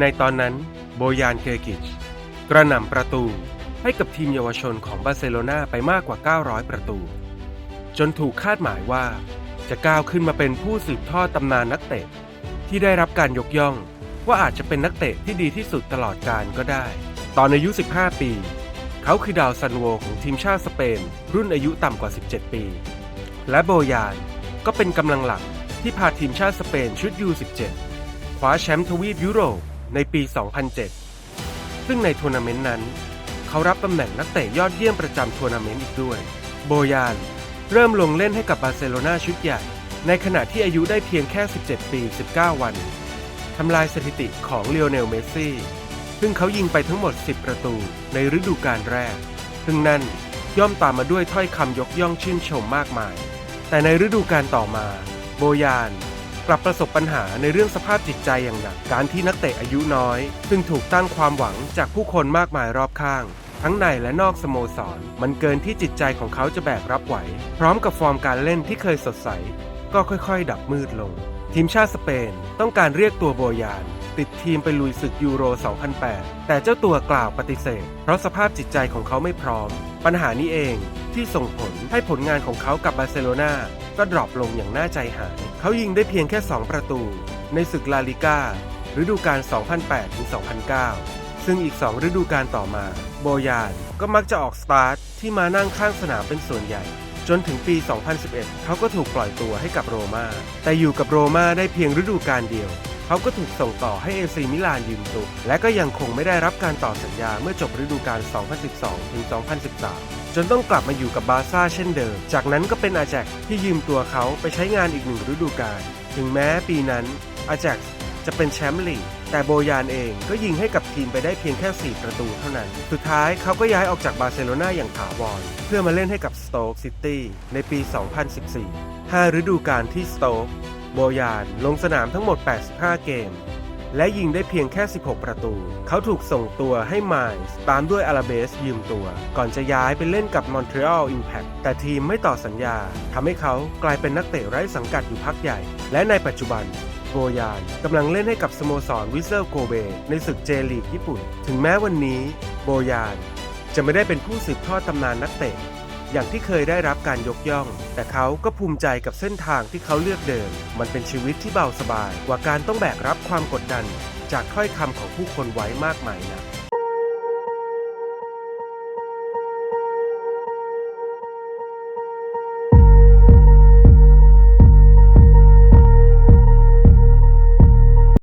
ในตอนนั้นโบยานเกอร์กิชกระหน่ำประตูให้กับทีมเยาวชนของบาร์เซโลนาไปมากกว่า 900 ประตู จนถูกคาดหมายว่า จะก้าวขึ้นมาเป็นผู้สืบทอดตำนานนักเตะ ที่ได้รับการยกย่อง ว่าอาจจะเป็นนักเตะที่ดีที่สุดตลอดกาลก็ได้ ตอนอายุ 15 ปี เขาคือดาวซันโวของทีมชาติสเปน รุ่นอายุต่ำกว่า 17 ปี และโบยานก็เป็นกำลังหลักที่พาทีมชาติสเปนชุด U17 คว้าแชมป์ทวีปยุโรป ในปี 2007 ซึ่งในทัวร์นาเมนต์นั้น เขารับตำแหน่งนักเตะยอดเยี่ยมประจำทัวร์นาเมนต์อีกด้วย โบยาน เริ่มลงเล่นให้กับบาร์เซโลนาชุดใหญ่ ในขณะที่อายุได้เพียงแค่ 17 ปี 19 วัน ทำลายสถิติของเลโอเนล เมสซี่ ซึ่งเขายิงไปทั้งหมด 10 ประตูในฤดูกาลแรก ซึ่งนั่นย่อมตามมาด้วยถ้อยคำยกย่องชื่นชมมากมาย แต่ในฤดูกาลต่อมา โบยาน กลับประสบปัญหาในเรื่องสภาพจิตใจอย่างหนัก การที่นักเตะอายุน้อย ซึ่งถูกตั้งความหวังจากผู้คนมากมายรอบข้าง ทั้งในและนอกสโมสร มันเกินที่จิตใจของเขาจะแบกรับไหว พร้อมกับฟอร์มการเล่นที่เคยสดใส ก็ค่อยๆ ดับมืดลง ทีมชาติสเปนต้องการเรียกตัวโบยานติดทีมไปลุยศึกยูโร 2008 แต่เจ้าตัวกล่าวปฏิเสธ เพราะสภาพจิตใจของเขาไม่พร้อม ปัญหานี้เองที่ส่งผลให้ผลงานของเขากับ บาร์เซโลนาก็ดรอปลงอย่างน่าใจหาย เขายิงได้เพียงแค่ 2 ประตู ในศึกลาลิก้าฤดูกาล 2008-2009 ซึ่งอีก 2 ฤดูกาลต่อมา โบยานก็มักจะออกสตาร์ทที่มานั่งข้างสนามเป็นส่วนใหญ่ จนถึงปี 2011 เขาก็ถูกปล่อยตัวให้กับโรมา่าแต่อยู่กับโรม่าได้เพียงฤดูกาลเดียว เขาก็ถูกส่งต่อให้เอซีมิลานยืมตัว และก็ยังคงไม่ได้รับการต่อสัญญาเมื่อจบฤดูกาล 2012 ถึง 2013 จนต้องกลับมาอยู่กับบาร์ซ่าเช่นเดิม จากนั้นก็เป็นอาแจกที่ยืมตัวเขาไปใช้งานอีกหนึ่งฤดูกาล ถึงแม้ปีนั้นอาแจกจะเป็นแชมป์ลีก แต่โบยานเองก็ยิงให้กับทีมไปได้เพียงแค่ 4 ประตูเท่านั้น สุดท้ายเขาก็ย้ายออกจากบาร์เซโลนาอย่างถาวร เพื่อมาเล่นให้กับสโต๊กซิตี้ในปี 2014 5 ฤดูกาลที่สโต๊ก โบยานลงสนามทั้งหมด 85 เกม และยิงได้เพียงแค่ 16 ประตู เขาถูกส่งตัวให้ไมล์สตามด้วยอาราเบสยืมตัว ก่อนจะย้ายไปเล่นกับมอนทรีออลอิมแพคแต่ทีมไม่ต่อสัญญาทำให้เขากลายเป็นนักเตะไร้สังกัดอยู่พักใหญ่ และในปัจจุบันโบยานกำลังเล่นให้กับสโมสรวิเซลโกเบในศึกเจลีกญี่ปุ่น ถึงแม้วันนี้ โบยานจะไม่ได้เป็นผู้สืบทอดตำนานนักเตะ อย่างที่เคยได้รับการยกย่อง แต่เขาก็ภูมิใจกับเส้นทางที่เขาเลือกเดิน มันเป็นชีวิตที่เบาสบาย กว่าการต้องแบกรับความกดดัน จากถ้อยคำของผู้คนไว้มากมายนะ